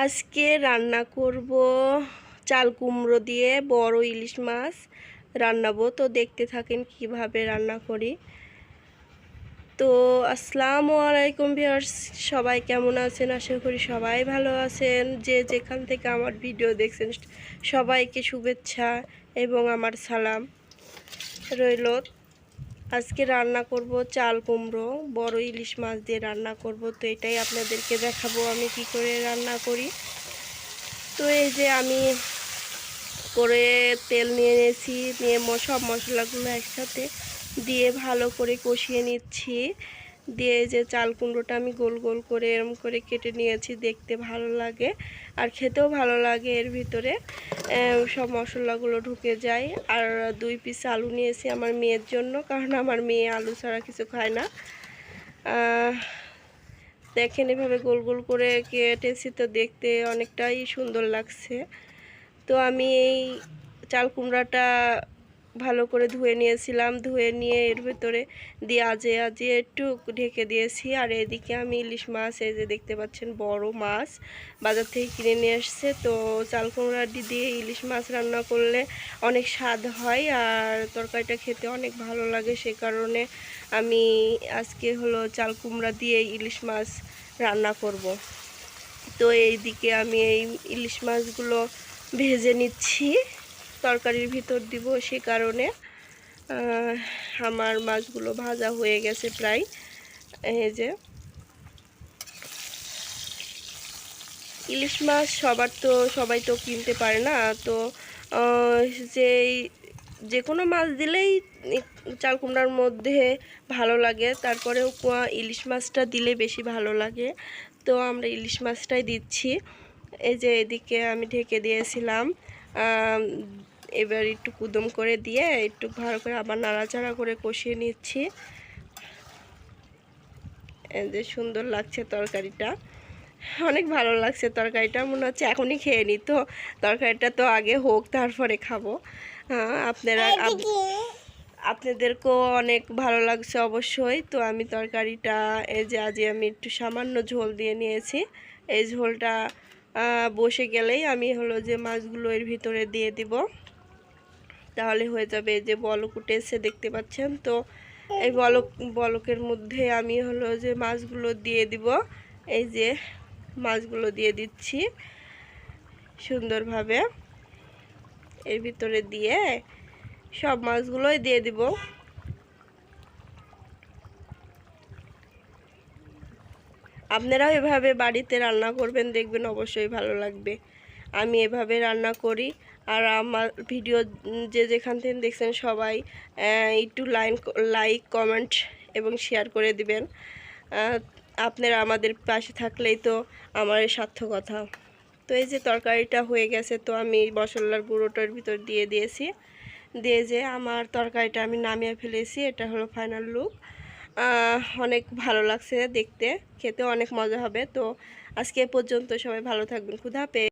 আজকে রান্না করব চাল কুমড়ো দিয়ে বড় ইলিশ মাছ রান্নাবো। তো দেখতে থাকেন কীভাবে রান্না করি। তো আসসালামু আলাইকুম ভিউয়ার্স, সবাই কেমন আছেন? আশা করি সবাই ভালো আছেন। যে যেখান থেকে আমার ভিডিও দেখছেন, সবাইকে শুভেচ্ছা এবং আমার সালাম। রইল আজকে রান্না করব চাল কুমড়ো, বড় ইলিশ মাছ দিয়ে রান্না করব। তো এটাই আপনাদেরকে দেখাবো আমি কি করে রান্না করি। তো এই যে আমি করে তেল নিয়ে নিয়েছি, নিয়ে সব মশলাগুলো একসাথে দিয়ে ভালো করে কষিয়ে নিচ্ছি। দিয়ে যে চাল কুমড়োটা আমি গোল গোল করে এরম করে কেটে নিয়েছি, দেখতে ভালো লাগে আর খেতেও ভালো লাগে এর ভিতরে। সব মশলাগুলো ঢুকে যায়। আর দুই পিস আলু নিয়েছি আমার মেয়ের জন্য, কারণ আমার মেয়ে আলু ছাড়া কিছু খায় না। দেখেন এভাবে গোল গোল করে কেটেছি তো দেখতে অনেকটাই সুন্দর লাগছে। তো আমি এই চাল কুমড়াটা ভালো করে ধুয়ে নিয়েছিলাম। ধুয়ে নিয়ে এর ভেতরে দিয়ে আজে আজে একটু ঢেকে দিয়েছি। আর এদিকে আমি ইলিশ মাছ, এই যে দেখতে পাচ্ছেন বড় মাছ বাজার থেকে কিনে নিয়ে এসছে। তো চাল কুমড়া দি- দিয়ে ইলিশ মাছ রান্না করলে অনেক স্বাদ হয় আর তরকারিটা খেতে অনেক ভালো লাগে। সে কারণে আমি আজকে হলো চাল কুমড়া দিয়ে ইলিশ মাছ রান্না করব। তো এইদিকে আমি এই ইলিশ মাছগুলো ভেজে নিচ্ছি। তরকারির ভিতর দিব সে কারণে আমার মাছগুলো ভাজা হয়ে গেছে প্রায়। এই যে, ইলিশ মাছ সবার তো, সবাই তো কিনতে পারে না, তো যেই যে কোনো মাছ দিলেই চাল কুমড়ার মধ্যে ভালো লাগে, তারপরেও কুয়া ইলিশ মাছটা দিলে বেশি ভালো লাগে। তো আমরা ইলিশ মাছটাই দিচ্ছি। এই যে এদিকে আমি ঢেকে দিয়েছিলাম এবার একটু কুদম করে দিয়ে একটু ভালো করে আবার নাড়াচাড়া করে কষিয়ে নিচ্ছি। যে সুন্দর লাগছে তরকারিটা। অনেক ভালো লাগছে তরকারিটা মনে হচ্ছে এখনই খেয়ে নিই তো তরকারিটা তো আগে হোক তারপরে খাব। আহ, আপনারা আপনাদেরকেও অনেক ভালো লাগছে অবশ্যই। তো আমি তরকারিটা এই যে আজ আমি একটু সামান্য ঝোল দিয়ে নিয়েছি। এই ঝোলটা বসে গেলেই আমি হলো যে মাছগুলো এর ভিতরে দিয়ে দিব। তাহলে হয়ে যাবে যে বলক উঠেছে দেখতে পাচ্ছেন। তো এই বলক, বলকের মধ্যে আমি হলো যে মাছগুলো দিয়ে দিব। এই যে মাছগুলো দিয়ে দিচ্ছি সুন্দরভাবে। এর ভিতরে দিয়ে সব মাছগুলোই দিয়ে দিব। আপনারাও এভাবে বাড়িতে রান্না করবেন, দেখবেন অবশ্যই ভালো লাগবে। আমি এভাবে রান্না করি। আর আমার ভিডিও যে যেখান থেকে দেখছেন সবাই একটু লাইন লাইক কমেন্ট এবং শেয়ার করে দিবেন। আপনারা আমাদের পাশে থাকলেই তো আমার সার্থকতা তো এই যে তরকারিটা হয়ে গেছে, তো আমি মশলার গুঁড়োটার ভিতর দিয়ে দিয়েছি। দিয়ে যে আমার তরকারিটা আমি নামিয়ে ফেলেছি, এটা হলো ফাইনাল লুক অনেক ভালো লাগছে দেখতে, খেতে অনেক মজা হবে। তো আজকে পর্যন্ত সবাই ভালো থাকবেন, খুদা হাফেজ।